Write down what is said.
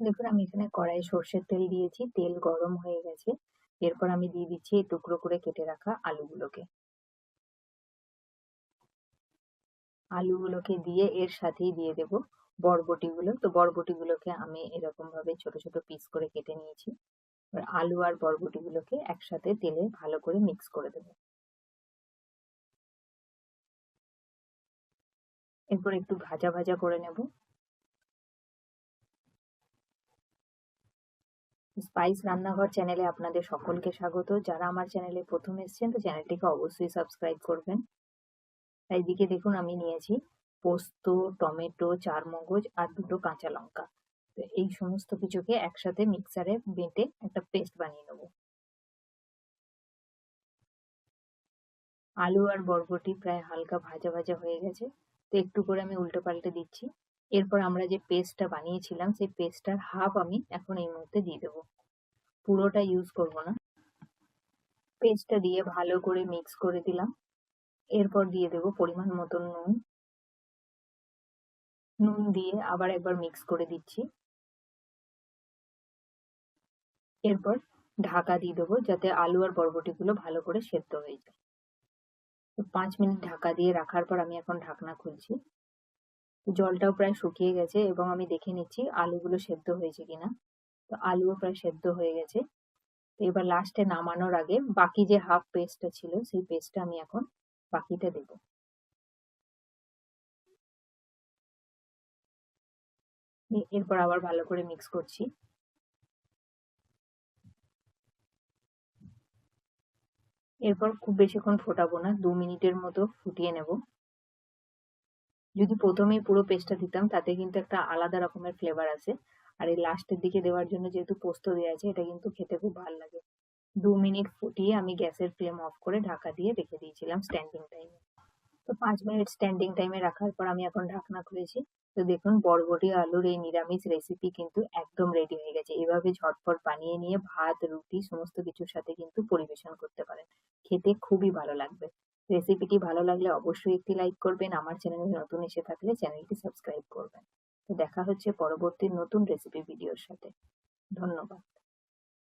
দেখুন, আমি এখানে কড়াইয়ে সর্ষের তেল দিয়েছি, তেল গরম হয়ে গেছে। এরপর আমি দিয়ে দিচ্ছি টুকরো করে কেটে রাখা আলুগুলোকে। আলুগুলোকে দিয়ে এর সাথেই দিয়ে দেব বরবটিগুলো। তো বরবটিগুলোকে আমি এরকম ভাবে ছোট ছোট পিস করে কেটে নিয়েছি। আলু আর বরবটিগুলোকে একসাথে তেলে ভালো করে মিক্স করে দেব। এরপর একটু ভাজা ভাজা করে নেব। স্পাইস রান্নাঘর চ্যানেলে আপনাদের সকলকে স্বাগত। যারা আমার চ্যানেলে প্রথম এসেছেন, তো চ্যানেলটিকে অবশ্যই সাবস্ক্রাইব করবেন। তাই দিকে দেখুন, আমি নিয়েছি পোস্ত, টমেটো চার মগজ আর দুটো কাঁচা লঙ্কা। তো এই সমস্ত কিছুকে একসাথে মিক্সারে বেটে একটা পেস্ট বানিয়ে নেব। আলু আর বরবটি প্রায় হালকা ভাজা ভাজা হয়ে গেছে। তো একটু করে আমি উল্টো পাল্টে দিচ্ছি। এরপর আমরা যে পেস্টটা বানিয়েছিলাম, সেই পেস্টটার হাফ আমি এখন এই মুহূর্তে দিয়ে দেবো। পুরোটা ইউজ করব না। পেস্টটা দিয়ে ভালো করে মিক্স করে দিলাম। এরপর দিয়ে দেব পরিমাণ মতন নুন। নুন দিয়ে আবার একবার মিক্স করে দিচ্ছি। এরপর ঢাকা দিয়ে দেবো যাতে আলু আর বরবটিগুলো ভালো করে সেদ্ধ হয়ে যায়। পাঁচ মিনিট ঢাকা দিয়ে রাখার পর আমি এখন ঢাকনা খুলছি। জলটাও প্রায় শুকিয়ে গেছে এবং আমি দেখে নিচ্ছি আলুগুলো সেদ্ধ হয়েছে কিনা। তো আলুও প্রায় সেদ্ধ হয়ে গেছে। এবার লাস্টে নামানোর আগে বাকি যে হাফ পেস্টটা ছিল, সেই পেস্টটা আমি এখন বাকিটা দেব। এরপর আবার ভালো করে মিক্স করছি। এরপর খুব বেশিক্ষণ ফোটাবো না, দু মিনিটের মতো ফুটিয়ে নেব। যদি প্রথমেই পুরো পেস্টটা দিতাম, তাতে কিন্তু একটা আলাদা রকমের ফ্লেভার আছে আর এই লাস্টের দিকে দেওয়ার জন্য যেহেতু পোস্ত দেওয়া আছে, এটা কিন্তু খেতে খুব ভালো লাগে। দু মিনিট ফুটিয়ে আমি গ্যাসের ফ্লেম অফ করে ঢাকা দিয়ে রেখে দিয়েছিলাম স্ট্যান্ডিং টাইমে তো পাঁচ মিনিট স্ট্যান্ডিং টাইমে রাখার পর আমি এখন ঢাকনা খুলেছি। তো দেখুন, বরবটি, আলুর এই নিরামিষ রেসিপি কিন্তু একদম রেডি হয়ে গেছে। এভাবে ঝটপট বানিয়ে নিয়ে ভাত, রুটি, সমস্ত কিছুর সাথে কিন্তু পরিবেশন করতে পারেন। খেতে খুবই ভালো লাগবে। রেসিপিটি ভালো লাগলে অবশ্যই একটি লাইক করবেন। আমার চ্যানেলে নতুন এসে থাকলে চ্যানেলটি সাবস্ক্রাইব করবেন। দেখা হচ্ছে পরবর্তী নতুন রেসিপি ভিডিওর সাথে। ধন্যবাদ।